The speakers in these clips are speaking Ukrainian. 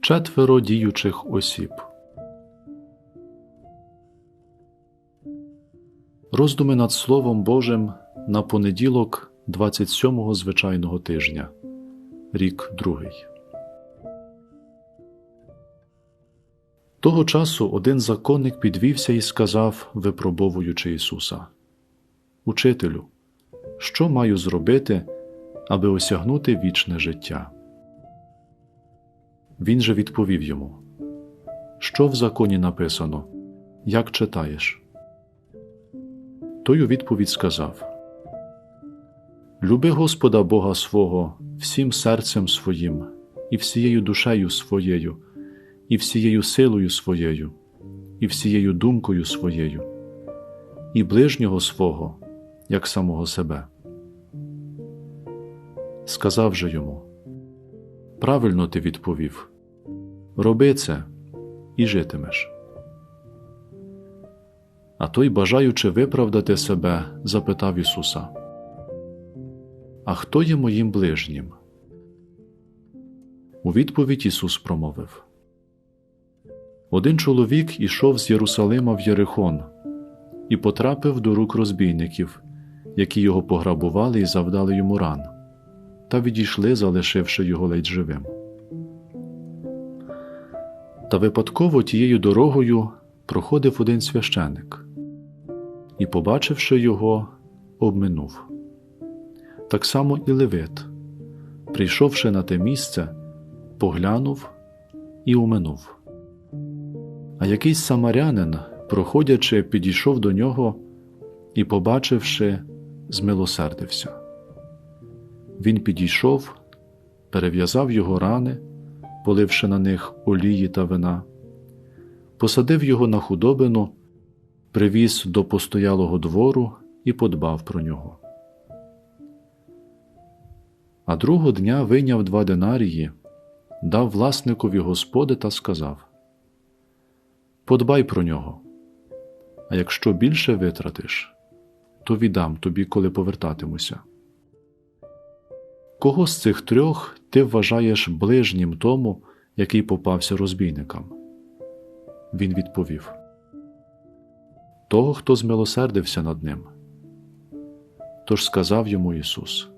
Четверо діючих осіб. Роздуми над Словом Божим на понеділок 27-го звичайного тижня. Рік другий. Того часу один законник підвівся і сказав, випробовуючи Ісуса: Учителю, що маю зробити, аби осягнути вічне життя? Він же відповів йому: Що в законі написано, як читаєш? Той у відповідь сказав: Люби Господа Бога свого всім серцем своїм, і всією душею своєю, і всією силою своєю, і всією думкою своєю, і ближнього свого, як самого себе. Сказав же йому: Правильно ти відповів Роби це і житимеш. А той, бажаючи виправдати себе, запитав Ісуса: А хто є моїм ближнім? У відповідь Ісус промовив: Один чоловік ішов з Єрусалима в Єрихон і потрапив до рук розбійників, які його пограбували і завдали йому ран, та відійшли, залишивши його ледь живим. Та випадково тією дорогою проходив один священик і, побачивши його, обминув. Так само і Левит, прийшовши на те місце, поглянув і уминув. А якийсь самарянин, проходячи, підійшов до нього і, побачивши, змилосердився. Він підійшов, перев'язав його рани поливши на них олії та вина, посадив його на худобину, привіз до постоялого двору і подбав про нього. А другого дня вийняв два динарії, дав власникові господи та сказав Подбай про нього, а якщо більше витратиш, то віддам тобі, коли повертатимуся. Кого з цих трьох ти вважаєш ближнім тому, який попався розбійникам? Він відповів Того, хто змилосердився над ним. Тож сказав йому Ісус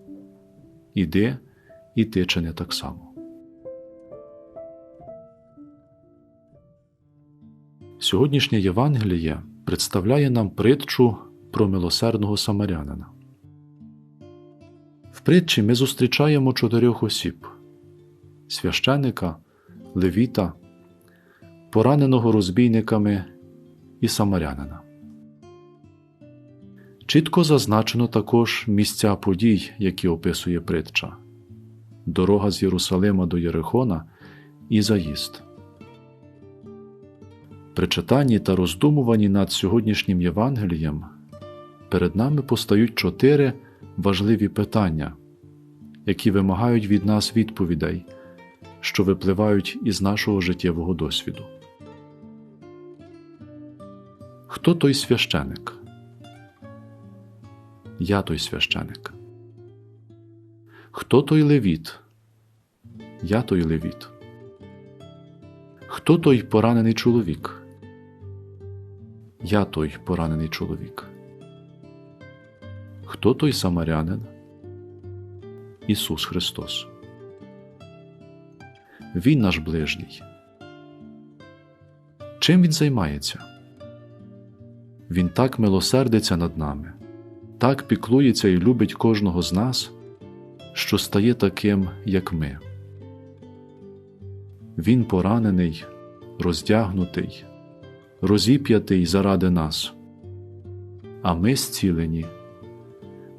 Іди, і ти чини так само. Сьогоднішнє Євангеліє представляє нам притчу про милосердного самарянина. Притчі ми зустрічаємо чотирьох осіб священика, левіта, пораненого розбійниками і самарянина. Чітко зазначено також місця подій, які описує притча дорога з Єрусалима до Єрихона і заїзд. При читанні та роздумуванні над сьогоднішнім Євангелієм перед нами постають чотири важливі питання, які вимагають від нас відповідей, що випливають із нашого життєвого досвіду. Хто той священик? Я той священик. Хто той левіт? Я той левіт. Хто той поранений чоловік? Я той поранений чоловік. Хто той самарянин? Ісус Христос. Він наш ближній. Чим Він займається? Він так милосердиться над нами, так піклується і любить кожного з нас, що стає таким, як ми. Він поранений, роздягнутий, розіп'ятий заради нас, а ми зцілені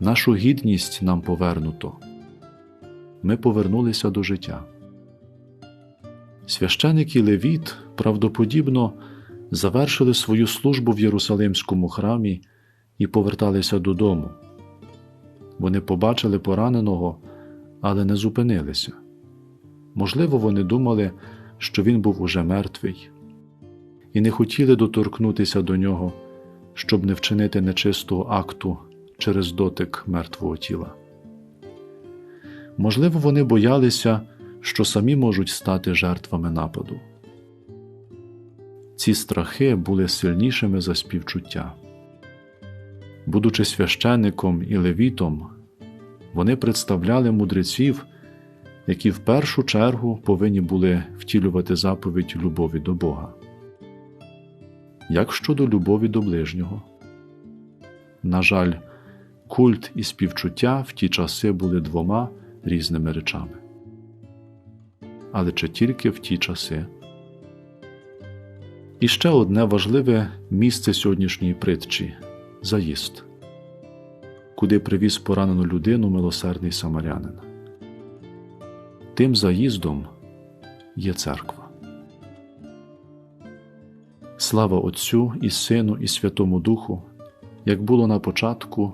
нашу гідність нам повернуто. Ми повернулися до життя. Священик і Левіт правдоподібно завершили свою службу в Єрусалимському храмі і поверталися додому. Вони побачили пораненого, але не зупинилися. Можливо, вони думали, що він був уже мертвий, і не хотіли доторкнутися до нього, щоб не вчинити нечистого акту через дотик мертвого тіла. Можливо, вони боялися, що самі можуть стати жертвами нападу. Ці страхи були сильнішими за співчуття. Будучи священником і левітом, вони представляли мудреців, які в першу чергу повинні були втілювати заповідь любові до Бога. Як щодо любові до ближнього? На жаль, культ і співчуття в ті часи були двома різними речами. Але чи тільки в ті часи? І ще одне важливе місце сьогоднішньої притчі заїзд, куди привіз поранену людину милосердний самарянин. Тим заїздом є церква. Слава Отцю і Сину, і Святому Духу, як було на початку,